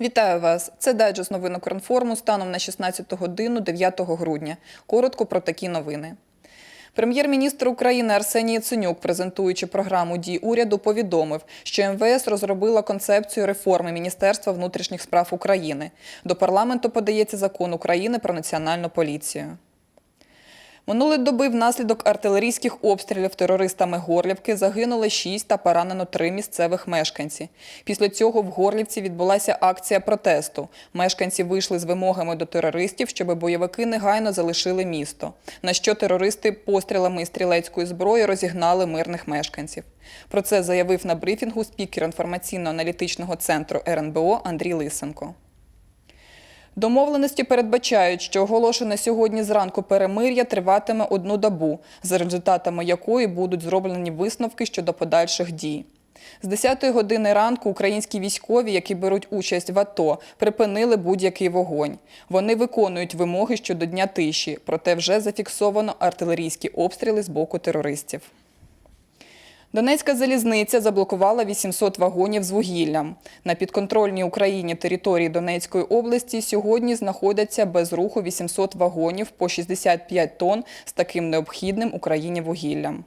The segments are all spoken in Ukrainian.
Вітаю вас! Це дайджест новин Укрінформу станом на 16 годину 9 грудня. Коротко про такі новини. Прем'єр-міністр України Арсеній Яценюк, презентуючи програму дій уряду, повідомив, що МВС розробила концепцію реформи Міністерства внутрішніх справ України. До парламенту подається закон України про національну поліцію. Минулої доби внаслідок артилерійських обстрілів терористами Горлівки загинули 6 та поранено 3 місцевих мешканці. Після цього в Горлівці відбулася акція протесту. Мешканці вийшли з вимогами до терористів, щоб бойовики негайно залишили місто. На що терористи пострілами із стрілецької зброї розігнали мирних мешканців. Про це заявив на брифінгу спікер інформаційно-аналітичного центру РНБО Андрій Лисенко. Домовленості передбачають, що оголошене сьогодні зранку перемир'я триватиме одну добу, за результатами якої будуть зроблені висновки щодо подальших дій. З 10-ї години ранку українські військові, які беруть участь в АТО, припинили будь-який вогонь. Вони виконують вимоги щодо дня тиші, проте вже зафіксовано артилерійські обстріли з боку терористів. Донецька залізниця заблокувала 800 вагонів з вугіллям. На підконтрольній Україні території Донецької області сьогодні знаходяться без руху 800 вагонів по 65 тонн з таким необхідним Україні вугіллям.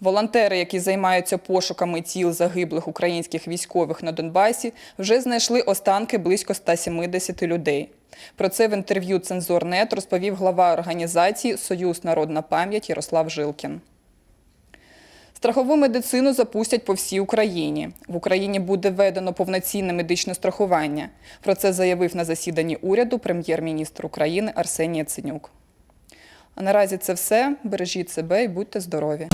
Волонтери, які займаються пошуками тіл загиблих українських військових на Донбасі, вже знайшли останки близько 170 людей. Про це в інтерв'ю Цензорнет розповів глава організації Союз Народна пам'ять Ярослав Жилкін. Страхову медицину запустять по всій Україні. В Україні буде введено повноцінне медичне страхування. Про це заявив на засіданні уряду прем'єр-міністр України Арсеній Яценюк. А наразі це все. Бережіть себе і будьте здорові.